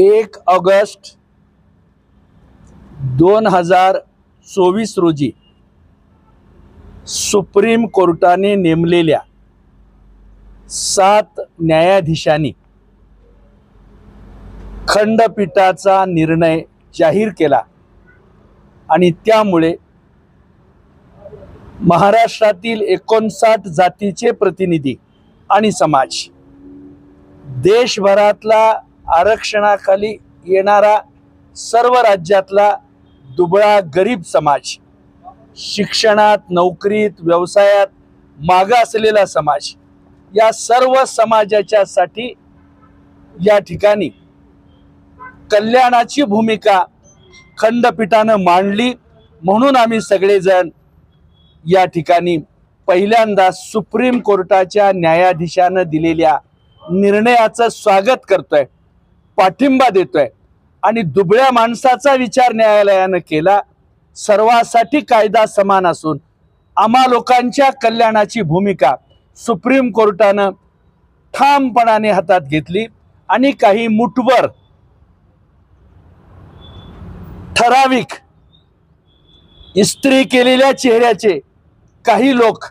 एक ऑगस्ट दोन हजार चोवीस रोजी सुप्रीम कोर्टाने नेमलेल्या सात न्यायाधीशांनी खंडपीठाचा निर्णय जाहीर केला आणि त्यामुळे महाराष्ट्रातील एकोणसाठ जातीचे प्रतिनिधी आणि समाज देशभरातला आरक्षणाखाली येणारा सर्व राज्यातला दुबळा गरीब समाज शिक्षणात नोकरीत व्यवसायात मागा असलेला समाज या सर्व समाजाच्या साठी या ठिकाणी कल्याणाची भूमिका खंडपीठानं मांडली. म्हणून आम्ही सगळेजण या ठिकाणी पहिल्यांदा सुप्रीम कोर्टाच्या न्यायाधीशानं दिलेल्या निर्णयाचं स्वागत करतोय. पाठिंबा देतोय. आणि दुबळ्या माणसाचा विचार न्यायालयानं केला सर्वासाठी कायदा समान असून आम्हा लोकांच्या कल्याणाची भूमिका सुप्रीम कोर्टानं ठामपणाने हातात घेतली आणि काही मुठभर ठराविक इस्त्री केलेल्या चेहऱ्याचे काही लोक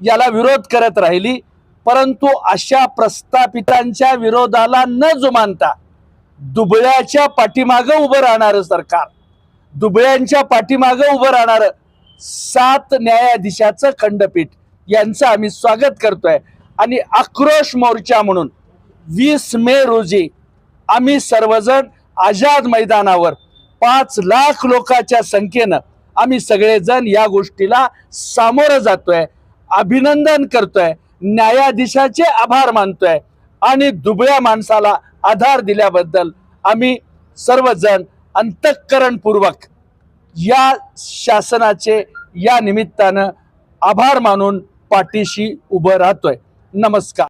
याला विरोध करत राहिली परंतु अशा प्रस्थापितांच्या विरोधाला न जुमानता दुबळ्याच्या पाठीमागं उभं राहणारं सरकार. दुबळ्यांच्या पाठीमागं उभं राहणारं सात न्यायाधीशाचं खंडपीठ. यांचं आम्ही स्वागत करतोय. आणि आक्रोश मोर्चा म्हणून वीस मे रोजी आम्ही सर्वजण आझाद मैदानावर पाच लाख लोकांच्या संख्येनं आम्ही सगळेजण या गोष्टीला सामोरं जातोय. अभिनंदन करतोय. न्यायाधीशाचे आभार मानतोय. आणि दुबळ्या माणसाला आधार दिल्याबद्दल आम्ही सर्वजण अंतःकरणपूर्वक या शासनाचे या निमित्तानं आभार मानून पाठीशी उभं राहतोय. नमस्कार.